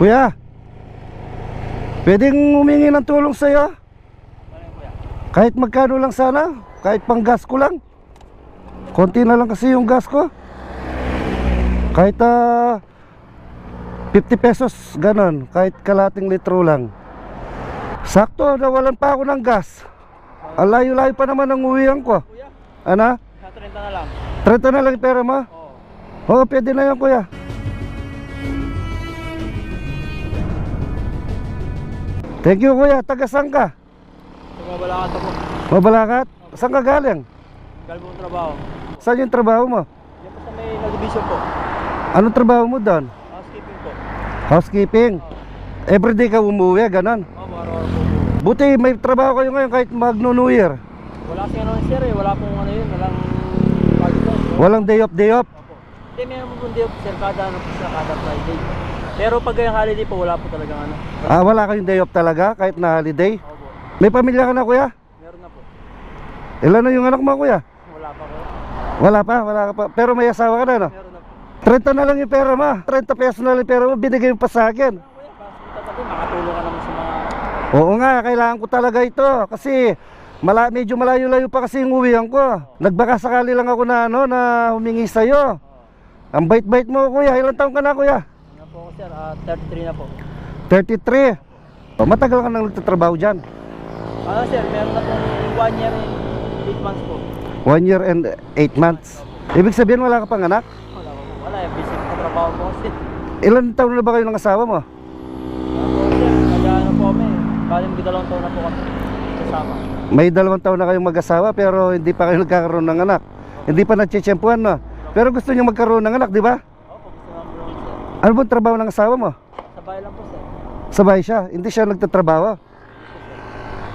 Kuya, pwedeng humingi ng tulong sa'yo? Kahit magkano lang sana, kahit pang gas ko lang. Konti na lang kasi yung gas ko. Kahit ah 50 pesos, ganon. Kahit kalating litro lang. Sakto, nawalan pa ako ng gas. Ang layo-layo pa naman ang uwihan ko. Ano? sa 30 na lang. 30 na lang pera mo? Oo. Oo, pwede na yan kuya. Thank you kuya, taga saan ka? Tumabala ka po. Mabalakat? Saan ka galing? Galbong trabaho. Saan yung trabaho mo? Yan po sa may nag-division po. Anong trabaho mo doon? Housekeeping po. Housekeeping? Everyday ka umuwi, ganon. Oo, araw-araw po. Buti may trabaho kayo ngayon kahit magno New Year. Wala kasi ano sir eh. Wala pong ano yun. Walang. Walang day off, day off. Opo. Hindi, meron po hindi sir kada ano po sa kada Friday. Pero pag yung holiday po, wala po talagang ano. Ah, wala kayong day off talaga kahit na holiday. Opo. May pamilya ka na kuya? Meron na po. Ilan na yung anak mo kuya? Wala pa po. Wala pa, wala ka pa. Pero may asawa ka na no? Meron na po. 30 na lang yung pera mo. 30 pesos na lang yung pera mo, binigay mo pa sa akin. Kuya, sa tabi, makatulong ka naman sa mga... Oo nga, kailangan ko talaga ito kasi mala, medyo malayo-layo pa kasi yung uwihan ko. Nagbaka sakali lang ako na ano na humingi sa iyo. Ang bait-bait mo kuya, ilang taon ka na kuya? Sir? Ah, 33 na po. 33. O, matagal ka nang nagtatrabaho diyan. Ano sir, meron na pong 1 year and 8 months po. 1 year and 8 months. Ibig sabihin wala ka pang anak? Wala po. Wala eh, busy sa trabaho po kasi. Ilan taon na ba kayo ng asawa mo? Ano sir, nag-ano po kami. Bali may dalawang taon na po kami kasama. May dalawang taon na kayong mag-asawa pero hindi pa kayo nagkakaroon ng anak. Hindi pa nagtsitsempuhan no? Pero gusto niyo magkaroon ng anak, di ba? Opo, gusto namin po sir. Ano bang trabaho ng asawa mo? Sa bahay lang po sir. Sabay siya, hindi siya nagtatrabaho.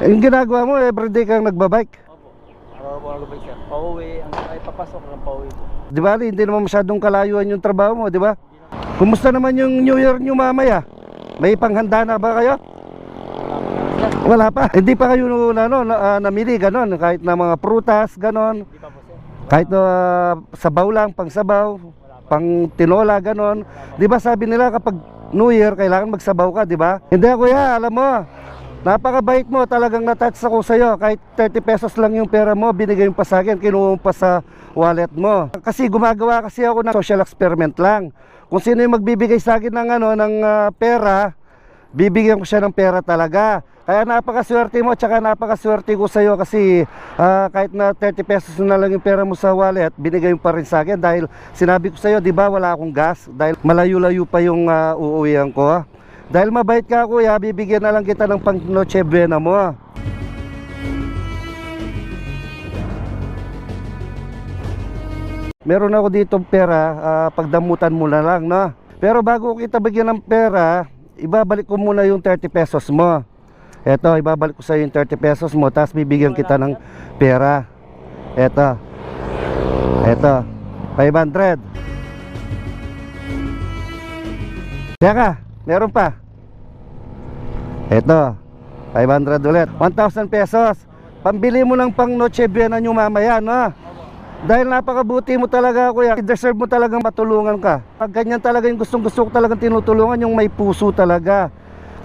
Eh, Yung ginagawa mo, everyday kang nagbabike. Opo. Araw po ako sir. Pauwi, ang ay papasok lang pauwi po. Di ba? Hindi naman masyadong kalayuan yung trabaho mo, di ba? Kumusta naman yung New Year nyo mamaya? May panghanda na ba kayo? Wala po pa. Hindi pa kayo na, ano, na, ah, namili ganon, kahit na mga prutas, ganon. Hindi pa po. Kahit uh, sabaw lang, pang sabaw, pang tinola, ganon. Di ba sabi nila kapag New Year, kailangan magsabaw ka, di ba? Hindi kuya, alam mo, napakabait mo, talagang natouch ako sa'yo. Kahit 30 pesos lang yung pera mo, binigay mo pa sa akin, kinuha mo pa sa wallet mo. Kasi gumagawa kasi ako ng social experiment lang. Kung sino yung magbibigay sa akin ng, ano, ng ah, pera, bibigyan ko siya ng pera talaga. Kaya napakaswerte mo, tsaka napakaswerte ko sa'yo kasi ah, kahit na 30 pesos na lang yung pera mo sa wallet, binigay mo pa rin sa akin dahil sinabi ko sa'yo, di ba wala akong gas? Dahil malayo-layo pa yung uh, uuwihan ko. Dahil mabait ka kuya, bibigyan na lang kita ng pang noche buena mo. Meron ako dito pera, ah, pagdamutan mo na lang, no? Pero bago kita bigyan ng pera, ibabalik ko muna yung 30 pesos mo. Eto, ibabalik ko sa yung 30 pesos mo, tapos bibigyan kita ng pera. Eto. Eto. 500. Teka, meron pa. Eto. 500 ulit. 1,000 pesos. Pambili mo ng pang Noche Buena nyo mamaya, no? Dahil napakabuti mo talaga kuya Deserve mo talagang matulungan ka Pag ganyan talaga yung gustong gusto ko talagang tinutulungan Yung may puso talaga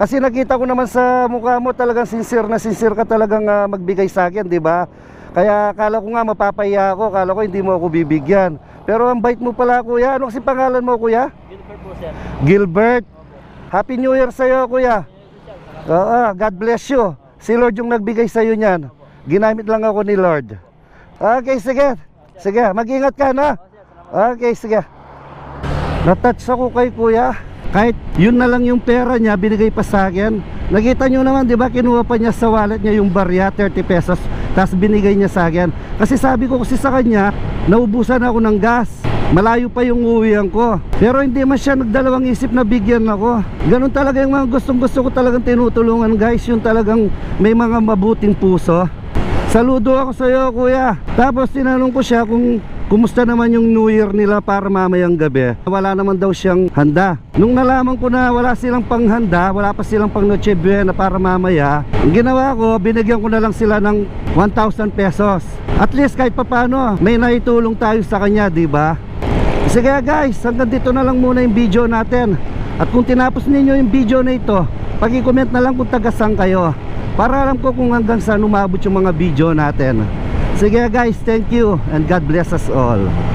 Kasi nakita ko naman sa mukha mo Talagang sincere na sincere ka talagang ah, magbigay sa akin di ba? Kaya akala ko nga mapapahiya ako Akala ko hindi mo ako bibigyan. Pero ang bait mo pala kuya. Ano kasi pangalan mo kuya? Gilbert po sir. Gilbert. Happy New Year sa'yo kuya. Oo, God bless you. Si Lord yung nagbigay sa'yo niyan. Ginamit lang ako ni Lord. Okay, sige. Sige, mag-ingat ka na Okay, sige. Natouch ako kay kuya Kahit yun na lang yung pera niya Binigay pa sa akin. Nakita nyo naman, di ba? Kinuha pa niya sa wallet niya yung barya 30 pesos. Tapos binigay niya sa akin. Kasi sabi ko kasi sa kanya Naubusan ako ng gas. Malayo pa yung uwihan ko. Pero hindi man siya nagdalawang isip na bigyan ako. Ganun talaga yung mga gustong gusto ko talagang tinutulungan guys. Yung talagang may mga mabuting puso. Saludo ako sa iyo kuya. Tapos tinanong ko siya kung Kumusta naman yung New Year nila para mamayang gabi Wala naman daw siyang handa Nung nalaman ko na wala silang panghanda Wala pa silang pang Noche Buena para mamaya Ang ginawa ko, binigyan ko na lang sila ng 1,000 pesos At least kahit papano May naitulong tayo sa kanya, di ba? Sige guys, hanggang dito na lang muna yung video natin At kung tinapos ninyo yung video na ito, pag-comment na lang kung taga-saan kayo. Para alam ko kung hanggang saan umabot yung mga video natin. Sige guys, thank you and God bless us all.